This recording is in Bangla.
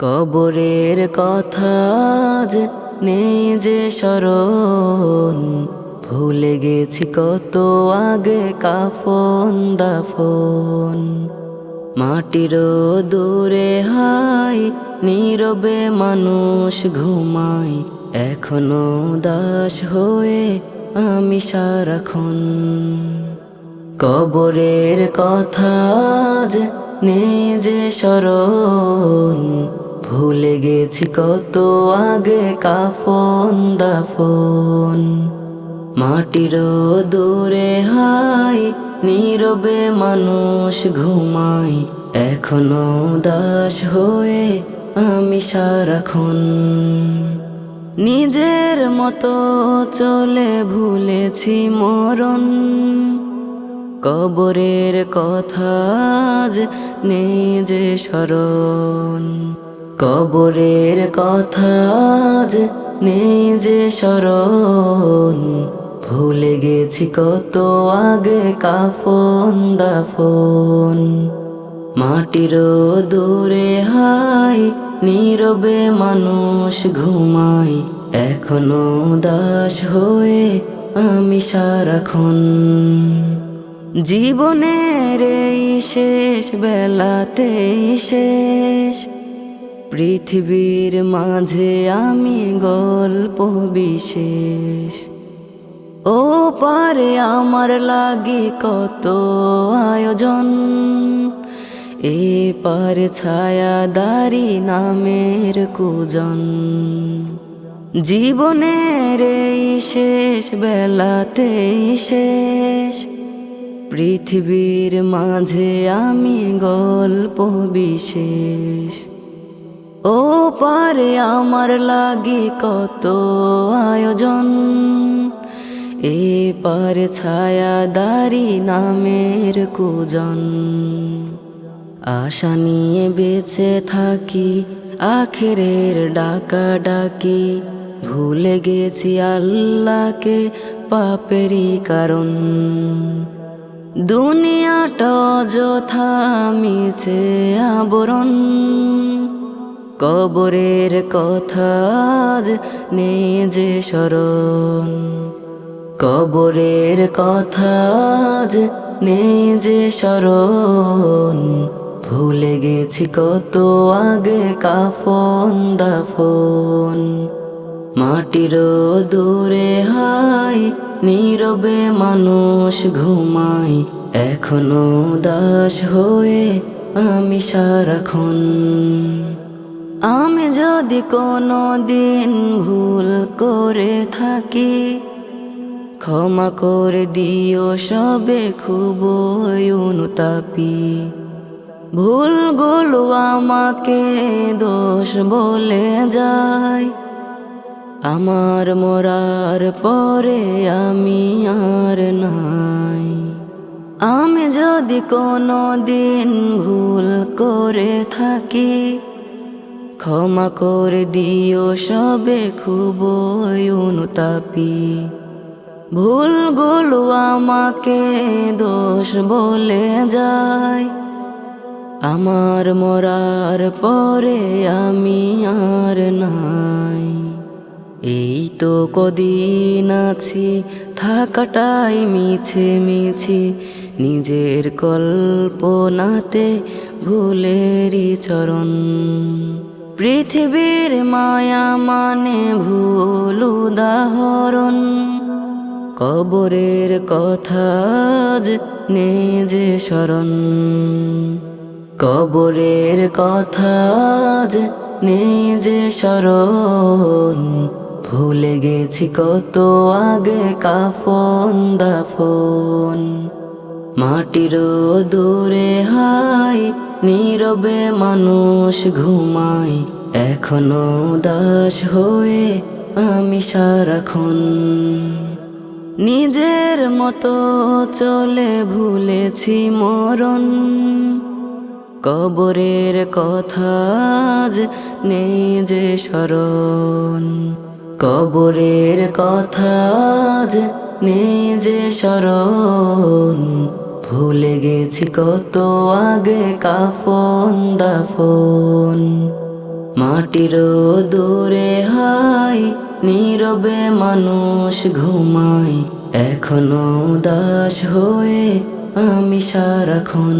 কবরের কথা যে নেই যে স্মরণ। ভুলে গেছি কত আগে কাফন দাফন। মাটির দূরে হাই, নীরবে মানুষ ঘুমাই এখনও দাস হয়ে আমি সারাক্ষণ। কবরের কথা যে নেই যে স্মরণ। ভুলে কত আগে কাফন দাফন। মাটির দূরে হাই, নীরবে মানুষ ঘুমাই। এখনও দাস হয়ে আমি সারাক্ষণ। নিজের মতো চলে ভুলেছি মরণ। কবরের কথা যে নেই স্মরণ। কবরের কথা যে নেই যে স্মরণ। ভুলে গেছি কত আগে কাফন দাফন। মাটির দূরে হাই, নীরবে মানুষ ঘুমাই। এখনও দাস হয়ে আমি সারাক্ষণ। জীবনের এই শেষ বেলাতেই শেষ। পৃথিবীর মাঝে আমি গল্প বিশেষ। ও পারে আমার লাগে কত আয়োজন। এ পারে ছায়াদারি নামের কুজন। জীবনের এই শেষ বেলাতেই শেষ। পৃথিবীর মাঝে আমি গল্প বিশেষ। ও পারে আমার লাগে কত আয়োজন। এ পারে ছায়াদারি নামের কুজন। আশা নিয়ে বেঁচে থাকি, আখেরের ডাকা ডাকি ভুলে গেছি আল্লাহকে পাপেরই কারণ। দুনিয়াটা অযথা মিছে আবরণ। কবরের কথা যে নেই স্মরণ। কবরের কথা যে নেই স্মরণ। ভুলে গেছি কত আগে কাফন দাফন। মাটির দূরে হাই, নীরবে মানুষ ঘুমাই। এখনও দাস হয়ে আমি সারাক্ষণ। আমি যদি কোনো দিন ভুল করে থাকি, ক্ষমা করে দিও সবে খুব অনুতাপি। ভুলগুলো আমাকে দোষ বলে যায়। আমার মরার পরে আমি আর নাই। আমি যদি কোনো দিন ভুল করে থাকি ক্ষমা করে দিও সবে খুব অনুতাপি। ভুলগুলো আমাকে দোষ বলে যায়। আমার মরার পরে আমি আর নাই। এই তো কদিন আছি, থাকাটাই মিছে মিছি। নিজের কল্পনাতে ভুলেরই চরণ। পৃথিবীর মায়া মানে ভুল উদাহরণ। কবরের কথা নেই যে স্মরণ। কবরের কথা নেই যে স্মরণ। ভুলে গেছি কত আগে কাফন দাফন। মাটির দূরে হাই নীরবে মানুষ ঘুমাই এখনও দাস হয়ে আমি সারাক্ষণ। নিজের মতো চলে ভুলেছি মরণ। কবরের কথা আজ নেই যে স্মরণ। কবরের কথা আজ নেই যে স্মরণ। ভুলে গেছি কত আগে কাফন দাফন। মাটির দূরে হাই, নীরবে মানুষ ঘুমাই এখনও দাস হয়ে আমি সারাক্ষণ।